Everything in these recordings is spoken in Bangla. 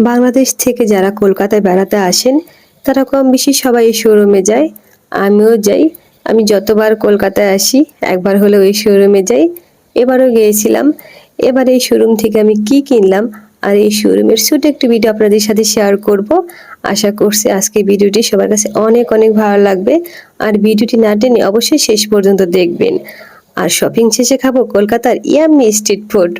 বাংলাদেশ থেকে যারা কলকাতায় বেড়াতে আসেন, তারা কম বেশি সবাই এই শোরুমে যায়। আমিও যাই। আমি যতবার কলকাতায় আসি, একবার হলেও এই শোরুমে যাই। এবারও গিয়েছিলাম। এবার এই শোরুম থেকে আমি কি কিনলাম আর এই শোরুমের ছোট একটি ভিডিও আপনাদের সাথে শেয়ার করব। আশা করছি আজকে ভিডিওটি সবার কাছে অনেক অনেক ভালো লাগবে। আর ভিডিওটি না টেনে অবশ্যই শেষ পর্যন্ত দেখবেন। আর শপিং শেষে খাব কলকাতার ইয়াম্মি স্ট্রিট ফুড।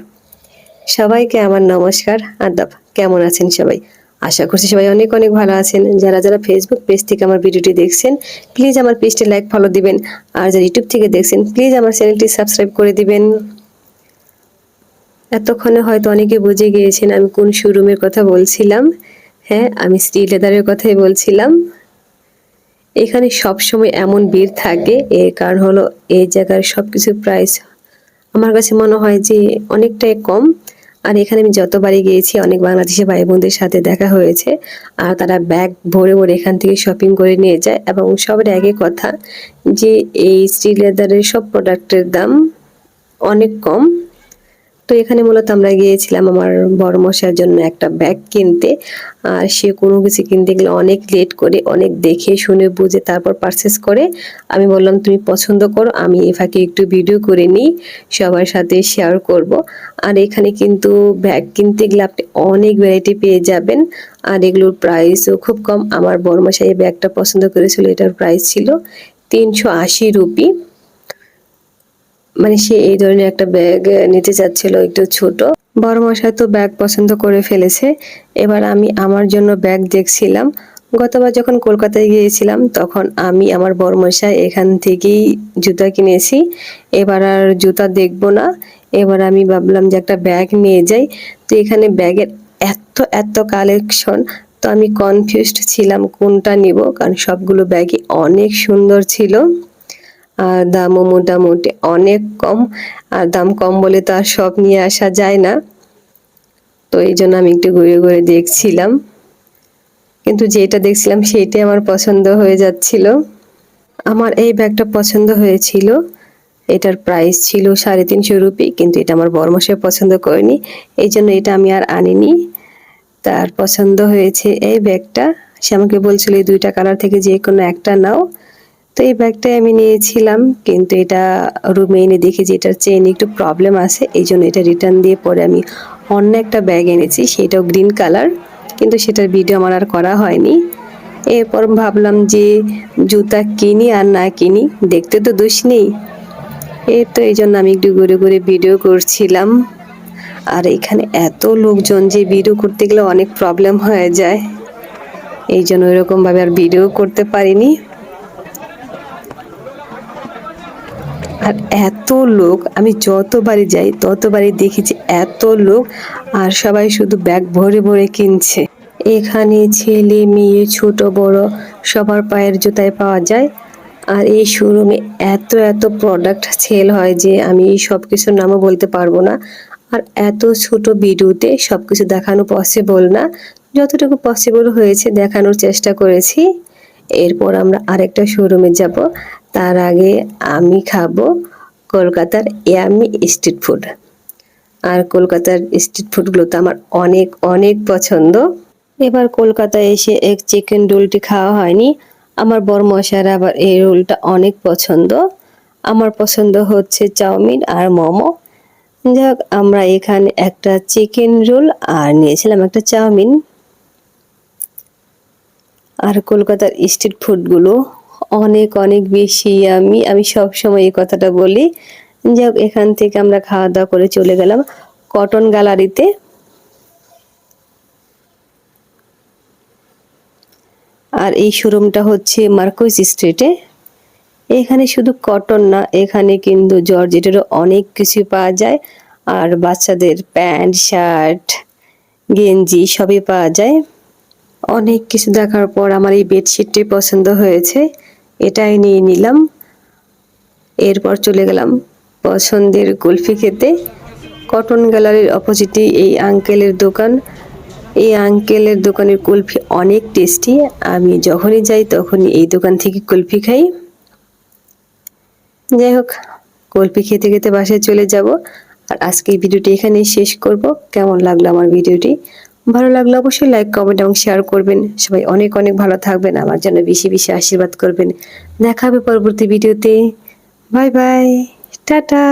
সবাইকে আমার নমস্কার। আদাব, কেমন আছেন সবাই? আশা করছি সবাই অনেক অনেক ভালো আছেন। যারা যারা ফেসবুক পেজ থেকে আমার ভিডিওটি দেখছেন প্লিজ আমার পেজটি লাইক ফলো দিবেন। আর যারা ইউটিউব থেকে দেখছেন প্লিজ আমার চ্যানেলটি সাবস্ক্রাইব করে দিবেন। এতক্ষণে হয়তো অনেকে বুঝে গিয়েছেন আমি কোন শোরুমের কথা বলছিলাম। হ্যাঁ আমি স্ত্রী লেদারের কথাই বলছিলাম। এখানে সবসময় এমন ভিড় থাকে। এর কারণ হলো এই জায়গার সব কিছুর প্রাইস আমার কাছে মনে হয় যে অনেকটাই কম। আর এখানে আমি যতবারই গিয়েছি, অনেক বাংলাদেশি ভাই বোনদের সাথে দেখা হয়েছে। আর তারা ব্যাগ ভরে ভরে এখান থেকে শপিং করে নিয়ে যায়। এবং সবার একই কথা যে এই স্ত্রী লেদারের সব প্রোডাক্টের দাম অনেক কম। তো এখানে মূলত আমরা গিয়েছিলাম আমার বড় মশার জন্য একটা ব্যাগ কিনতে। আর সে কোনো কিছু কিনতে গেলে অনেক লেট করে, অনেক দেখে, শুনে, বুঝে তারপর পারচেস করে। আমি বললাম, তুমি পছন্দ করো, আমি এ ফাঁকে একটু ভিডিও করে নিই, সবার সাথে শেয়ার করব। আর এখানে কিন্তু ব্যাগ কিনতে গেলে আপনি অনেক ভ্যারাইটি পেয়ে যাবেন। আর এগুলোর প্রাইসও খুব কম। আমার বড় মশাই ব্যাগটা পছন্দ করেছিল, এটার প্রাইস ছিল তিনশো আশি রুপি। মানে সে এই ধরনের একটা ব্যাগ নিতে চাচ্ছিল একটু ছোট। বড় মশাই তো ব্যাগ পছন্দ করে ফেলেছে। এবার আমি আমার জন্য ব্যাগ দেখছিলাম। গতবার যখন কলকাতায় গিয়েছিলাম, তখন আমি আমার বড় মশাই এখান থেকেই জুতা কিনেছি। এবার আর জুতা দেখব না। এবার আমি ভাবলাম যে একটা ব্যাগ নিয়ে যাই। তো এখানে ব্যাগের এত এত কালেকশন তো আমি কনফিউজড ছিলাম কোনটা নিব? কারণ সবগুলো ব্যাগই অনেক সুন্দর ছিল। দামও মোটামুটি অনেক কম, আর দাম কম বলে তো আর সব নিয়ে আসা যায় না। তো এই জন্য আমি একটু ঘুরে ঘুরে দেখছিলাম। কিন্তু যেটা দেখছিলাম সেইটাই আমার পছন্দ হয়ে যাচ্ছিল। আমার এই ব্যাগটা পছন্দ হয়েছিল। এটার প্রাইস ছিল সাড়ে তিনশো রুপি, কিন্তু এটা আমার বর্মশে পছন্দ করেনি। এই জন্য এটা আমি আর আনিনি। তার পছন্দ হয়েছে এই ব্যাগটা। সে আমাকে বলছিল, এই দুইটা কালার থেকে যে কোনো একটা নাও। তো এই ব্যাগটাই আমি নিয়েছিলাম, কিন্তু এটা রুমে এনে দেখি যে এটার চেইন একটু প্রবলেম আছে, এই জন্য এটা রিটার্ন দিয়ে পরে আমি অন্য একটা ব্যাগ এনেছি, সেটাও গ্রিন কালার কিন্তু সেটার ভিডিও আমার আর করা হয়নি। এরপর ভাবলাম যে জুতা কিনি আর না কিনি, দেখতে তো দোষ নেই। এই তো এই জন্য আমি একটু ঘুরে ঘুরে ভিডিও করছিলাম। আর এখানে এত লোকজন যে ভিডিও করতে গেলে অনেক প্রবলেম হয়ে যায়। এই জন্য ওইরকমভাবে আর ভিডিও করতে পারিনি। আর এত লোক, আমি যতবারই যাই, ততবারই দেখি যে এত লোক আর সবাই শুধু ব্যাগ ভরে ভরে কিনছে। এখানে ছেলে, মেয়ে, ছোট, বড় সবার পায়ের জুতায় পাওয়া যায়। আর এই শোরুমে এত এত প্রোডাক্ট সেল হয় যে আমি সব কিছুর নামও বলতে পারব না। আর এত ছোট ভিডিওতে সব কিছু দেখানো পসিবল না। যতটুকু পসিবল হয়েছে দেখানোর চেষ্টা করেছি। এরপর আমরা আরেকটা শোরুমে যাব। তার আগে আমি খাব কলকাতার ইয়ামি স্ট্রিট ফুড। আর কলকাতার স্ট্রিট ফুডগুলো তো আমার অনেক অনেক পছন্দ। এবার কলকাতায় এসে এক চিকেন রোলটি খাওয়া হয়নি। আমার বড় মশার আবার এই রোলটা অনেক পছন্দ। আমার পছন্দ হচ্ছে চাউমিন আর মোমো। যাক, আমরা এখানে একটা চিকেন রোল আর নিয়েছিলাম একটা চাউমিন। আর কলকাতার স্ট্রিট ফুডগুলো অনেক অনেক বেশি আমি আমি সব সময় এই কথাটা বলি। যাক, এখান থেকে আমরা খাওয়া দাওয়া করে চলে গেলাম কটন গ্যালারিতে। আর এই শোরুমটা হচ্ছে মার্কোস স্ট্রিটে। এখানে শুধু কটন না, এখানে কিন্তু জর্জেটেরও অনেক কিছু পাওয়া যায়। আর বাচ্চাদের প্যান্ট, শার্ট, গেঞ্জি সবই পাওয়া যায়। অনেক কিছু দেখার পর আমার এই বেডশিটটি পছন্দ হয়েছে। এটাই নিয়ে নিলাম। এরপর চলে গেলাম পছন্দের কুলফি খেতে। কটন গ্যালারির অপোজিটে এই আঙ্কেলের দোকান। এই আঙ্কেলের দোকানের কুলফি অনেক টেস্টি। আমি যখনই যাই তখনই এই দোকান থেকে কুলফি খাই। যাই হোক, কুলফি খেতে খেতে বাসায় চলে যাব। আর আজকে এই ভিডিওটি এখানেই শেষ করব। কেমন লাগল আমার ভিডিওটি? ভালো লাগলে অবশ্যই লাইক কমেন্ট এবং শেয়ার করবেন। সবাই অনেক অনেক ভালো থাকবেন। আমার জন্য বেশি বেশি আশীর্বাদ করবেন। দেখা হবে পরবর্তী ভিডিওতে বাই বাই টাটা